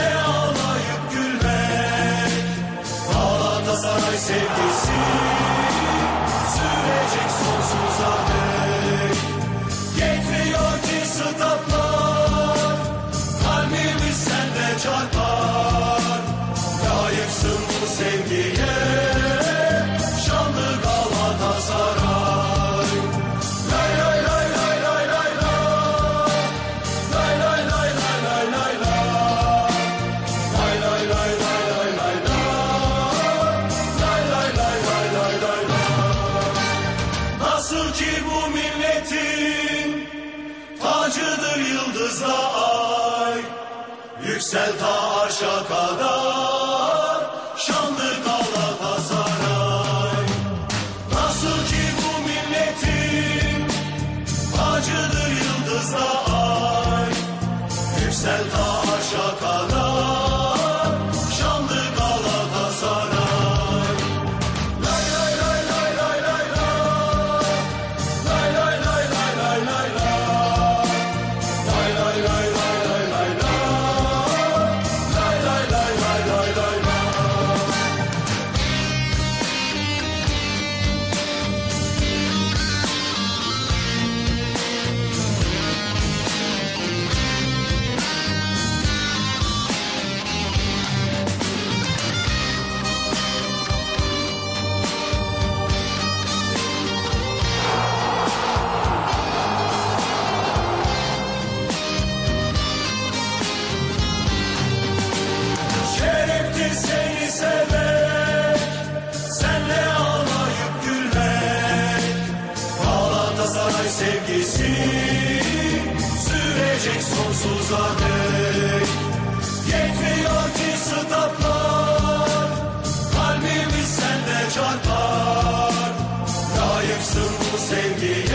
ne ağlayıp gülmek. Galatasaray sevgisi. Sürecek sonsuza dek Yetmiyor ki statlar. Kalbimiz çarpar. Layıksın bu sevgiye. Tacıdır yıldızla ay. Yüksel ta arşa kadar şanlı Galatasaray. Nasıl ki bu milletin tacıdır yıldızla ay. Yüksel ta sevgisi sürecek sonsuza dek. Yetmiyor ki sıtaplar, kalbimiz sende çarpar. Layıksın bu sevgiye.